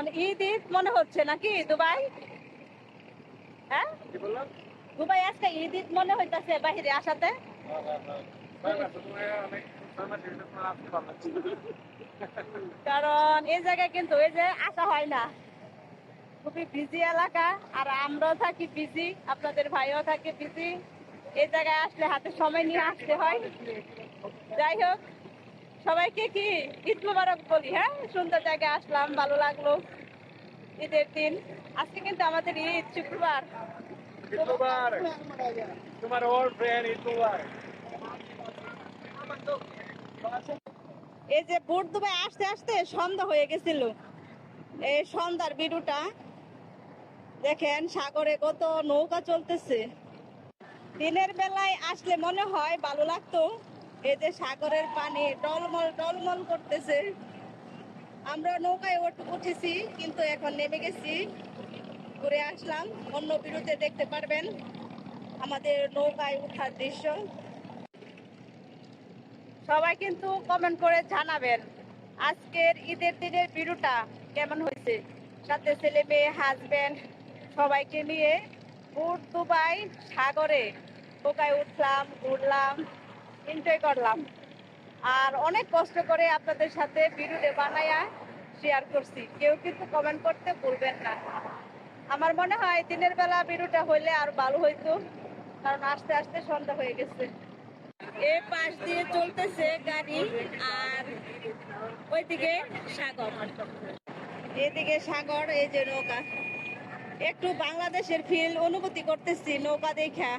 মানে ঈদ ঈদ মনে হচ্ছে নাকি? দুবাই? হ্যাঁ? দুবাই আজকে ঈদ ঈদ মনে হইতাছে বাহিরে আসাতে। কারণ এই জায়গায় কিন্তু এই যে আসা হয় না। খুবই বিজি এলাকা আর আমরাও থাকি বিজি আপনাদের ভাইও থাকে বিজি এই জায়গায় আসলে হাতে সময় নিয়ে আসতে হয়। যাই হোক। সবাইকে কি ঈদ মুবারক বলি হ্যাঁ? সুন্দর জায়গায় আসলাম ভালো লাগল ঈদের দিন। আজকে কিন্তু আমাদের ঈদ শুক্রবার। তোমার এই যে বুট দুবাই আসতে আসতে সন্ধ্যা হয়ে গেছিল। এই সন্ধ্যার বিরুটা দেখেন সাগরে কত নৌকা চলতেছে। দিনের বেলায় আসলে মনে হয় ভালো লাগতো। যে সাগরের পানি টলমল টলমল করতেছে। আমরা নৌকায় উঠেছি, কিন্তু এখন নেমে গেছি। ঘুরে আসলাম, অন্য বিরুদ্ধে দেখতে পারবেন আমাদের নৌকায় ওঠার দৃশ্য। সবাই কিন্তু কমেন্ট করে জানাবেন, আজকের ঈদের দিনের ভিডিওটা কেমন হয়েছে? সাথে ছেলে মেয়ে হাজবেন্ড সবাইকে নিয়ে বুট দুবাই সাগরে নৌকায় উঠলাম, ঘুরলাম। এনজয় করলাম। আর অনেক কষ্ট করে আপনাদের সাথে ভিডিওটা বানায়া শেয়ার করছি। কেউ কিন্তু কমেন্ট করতে ভুলবেন না। আমার মনে হয় দিনের বেলা ভিডিওটা হইলে আর ভালো হইতো, কারণ আস্তে আস্তে সন্ধ্যা হয়ে গেছে। এ পাশ দিয়ে চলতেছে গাড়ি আর ওইদিকে সাগর। এদিকে সাগর, এই যে নৌকা। একটু বাংলাদেশের ফিল অনুভূতি করতেছি নৌকা দেখা।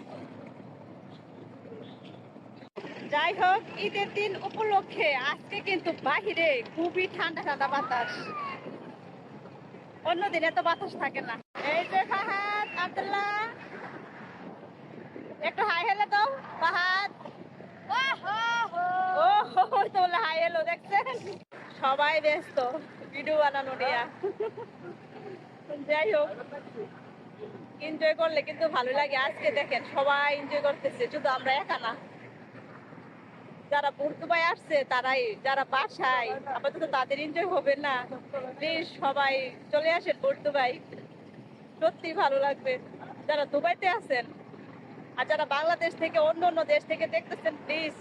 যাই হোক ঈদের দিন উপলক্ষে আজকে কিন্তু বাহিরে খুবই ঠান্ডা ঠান্ডা বাতাস। অন্যদিন এত বাতাস থাকে না। এই যে ফাহাদ আব্দুল্লাহ। একটু হাই হেলে দাও ফাহাদ। ও তোমরা হাই হেলো দেখছেন? সবাই ব্যস্ত ভিডিও বানানো নিয়ে। যাই হোক এনজয় করলে কিন্তু ভালো লাগে। আজকে দেখেন সবাই এনজয় করতেছে শুধু আমরা একা না। যারা বুর্দুবাই আসছে, তারাই, যারা বাসায়, আপাতত তাদের এনজয় হবে না। প্লিজ সবাই চলে আসেন বুর্দুবাই সত্যি ভালো লাগবে। যারা দুবাইতে আছেন আর যারা বাংলাদেশ থেকে, অন্য অন্য দেশ থেকে দেখতেছেন প্লিজ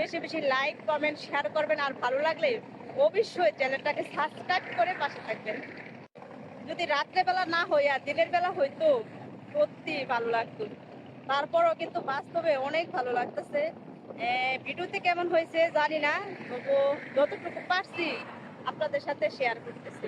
বেশি বেশি লাইক কমেন্ট শেয়ার করবেন। আর ভালো লাগলে অবশ্যই চ্যানেলটাকে সাবস্ক্রাইব করে পাশে থাকবেন। যদি রাত্রেবেলা না হয় আর দিনের বেলা হইতো সত্যি ভালো লাগতো তারপরও কিন্তু বাস্তবে অনেক ভালো লাগতেছে। ভিডিওতে কেমন হয়েছে জানি না তবু যতটুকু পারছি আপনাদের সাথে শেয়ার করতেছি।